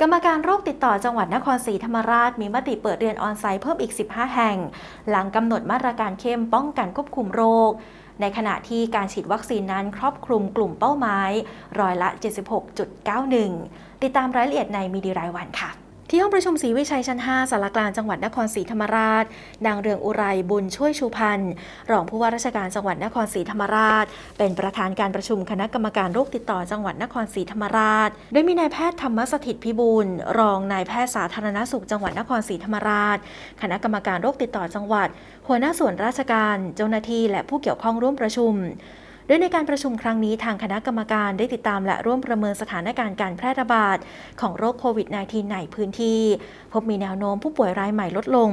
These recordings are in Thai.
กรรมการโรคติดต่อจังหวัดนครศรีธรรมราชมีมติเปิดเรียนออนไลน์เพิ่มอีก 15 แห่ง หลังกำหนดมาตรการเข้มป้องกันควบคุมโรค ในขณะที่การฉีดวัคซีนนั้นครอบคลุมกลุ่มเป้าหมายร้อยละ 76.91 ติดตามรายละเอียดในมีดีรายวันค่ะ ที่ห้องประชุมศรีวิชัยชั้น 5สารกลางจังหวัดนครศรีธรรมราชนางเรืองอุไรบุญช่วยชูพันธ์รองผู้ว่าราชการจังหวัดนครศรีธรรมราช เป็นประธานการประชุมคณะกรรมการโรคติดต่อจังหวัดนครศรีธรรมราช โดยมีนายแพทย์ธรรมสถิตพิบูลรองนายแพทย์สาธารณสุขจังหวัดนครศรีธรรมราช คณะกรรมการโรคติดต่อจังหวัด หัวหน้าส่วนราชการ เจ้าหน้าที่และผู้เกี่ยวข้องร่วมประชุม ดยในการประชุมครั้งนี้ทางคณะกรรมการได้ติดตามและร่วมประเมินสถานการณ์การแพร่ระบาดของโรคโควิด -19 ในพื้นที่ พบมีแนวโน้มผู้ป่วยรายใหม่ลดลง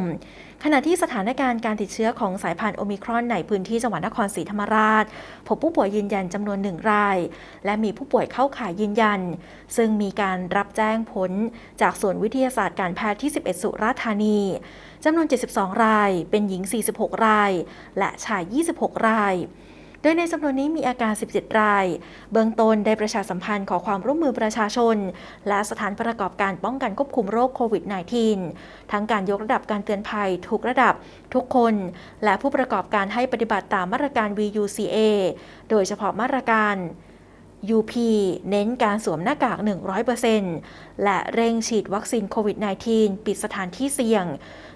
ขณะที่สถานการณ์การติดเชื้อของสายพันธุ์โอมิครอนในพื้นที่จังหวัดนครศรีธรรมราช พบผู้ป่วยยืนยันจำนวนหนึ่งราย และมีผู้ป่วยเข้าข่ายยืนยัน ซึ่งมีการรับแจ้งผลจากส่วนวิทยาศาสตร์การแพทย์ที่ 11 สุราษฎร์ธานีจำนวน 72 ราย เป็นหญิง 46 ราย และชาย 26 ราย โดยในจำนวนนี้มีอาการ 17 ราย เบื้องต้นได้ประชาสัมพันธ์ขอความร่วมมือประชาชน และสถานประกอบการป้องกันควบคุมโรคโควิด -19 ทั้งการยกระดับการเตือนภัยทุกระดับทุกคน และผู้ประกอบการให้ปฏิบัติตามมาตรการ VUCA โดยเฉพาะมาตรการ UP เน้นการสวมหน้ากาก 100%และเร่งฉีดวัคซีนโควิด -19 ปิดสถานที่เสี่ยง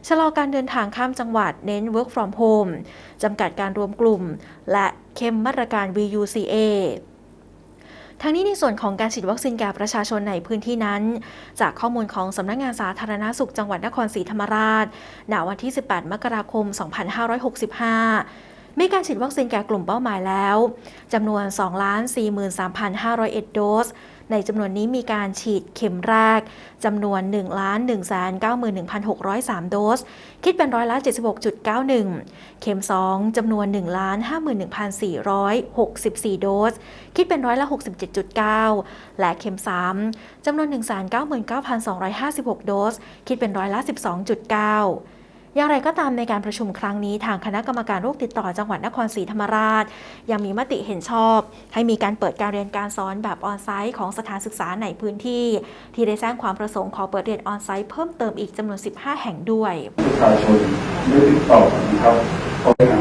ชะลอการเดินทางข้ามจังหวัดเน้น work from home จำกัดการรวมกลุ่ม และเข้มมาตรการ VUCA ทั้งนี้ในส่วนของการฉีดวัคซีนแก่ประชาชนในพื้นที่นั้น จากข้อมูลของสำนักงานสาธารณาสุขจังหวัดนครศรีธรรมราชณวันที่ 18 มกราคม 2565 มีการฉีดวัคซีนแก่กลุ่มเป้าหมายแล้วจำนวน 243,501 โดส ในจำนวนนี้มีการฉีดเข็มแรกจำนวน 1,191,603 โดส คิดเป็นร้อยละ 76.91 เข็ม 2จำนวน 1,54,464 โดส คิดเป็นร้อยละ 67.9 และเข็ม 3จำนวน 199,256 โดส คิดเป็นร้อยละ 12.9 อย่างไรก็ตามในการประชุมครั้งนี้ทางคณะกรรมการโรคติดต่อจังหวัดนครศรีธรรมราช ยังมีมติเห็นชอบ ให้มีการเปิดการเรียนการสอนแบบออนไซต์ของสถานศึกษาในพื้นที่ ที่ได้แจ้งความประสงค์ขอเปิดเรียนออนไซต์เพิ่มเติมอีกจำนวน 15 แห่งด้วยประชาชนได้ติดต่อนะครับ